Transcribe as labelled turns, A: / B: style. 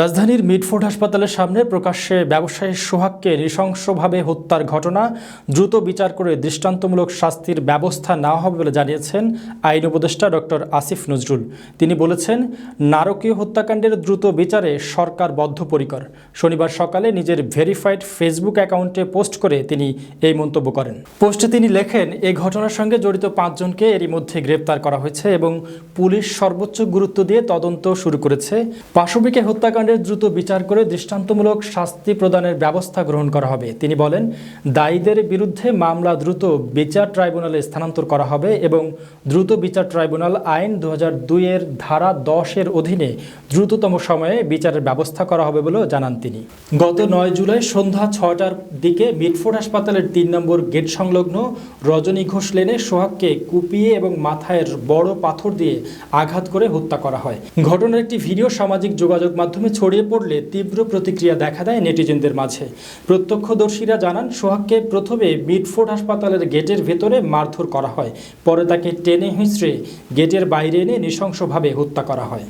A: রাজধানীর মিডফোর্ড হাসপাতালের সামনে প্রকাশ্যে ব্যবসায়ী সোহাগকে নৃশংসভাবে হত্যার ঘটনা। দ্রুত বিচার করে দৃষ্টান্তমূলক শাস্তির ব্যবস্থা নেওয়া হবে বলে জানিয়েছেন আইন উপদেষ্টা ডক্টর আসিফ নজরুল। তিনি বলেছেন, নারকীয় হত্যাকাণ্ডের দ্রুত বিচারে সরকার বদ্ধপরিকর। শনিবার সকালে নিজের ভেরিফাইড ফেসবুক অ্যাকাউন্টে পোস্ট করে তিনি এই মন্তব্য করেন। পোস্টে তিনি লেখেন, এ ঘটনার সঙ্গে জড়িত পাঁচজনকে এরই মধ্যে গ্রেপ্তার করা হয়েছে এবং পুলিশ সর্বোচ্চ গুরুত্ব দিয়ে তদন্ত শুরু করেছে। পাশবিকে হত্যাকাণ্ডের দ্রুত বিচার করে দৃষ্টান্তমূলক শাস্তি প্রদানের ব্যবস্থা গ্রহণ করা হবে। তিনি বলেন, দায়ীদের বিরুদ্ধে মামলা দ্রুত বিচার ট্রাইব্যুনালে স্থানান্তর করা হবে এবং দ্রুত বিচার ট্রাইব্যুনাল আইন দু এর ধারা দশের অধীনে দ্রুততম সময়ে বিচারের ব্যবস্থা করা হবে বলেও জানান তিনি। গত নয় জুলাই সন্ধ্যা ছয়টার দিকে মিটফোর্ড হাসপাতালের তিন নম্বর গেট সংলগ্ন রজনী ঘোষ লেনে সোহাগকে কুপিয়ে এবং মাথায় বড় পাথর দিয়ে আঘাত করে হত্যা করা হয়। ঘটনার একটি ভিডিও সামাজিক যোগাযোগ মাধ্যমে ছড়িয়ে পড়লে তীব্র প্রতিক্রিয়া দেখা দেয় নেটিজেনদের মাঝে। প্রত্যক্ষদর্শীরা জানান, সোহাগকে প্রথমে মিডফোর্ড হাসপাতালের গেটের ভেতরে মারধর করা হয়, পরে তাকে টেনে হিঁচড়ে গেটের বাইরে এনে নৃশংসভাবে হত্যা করা হয়।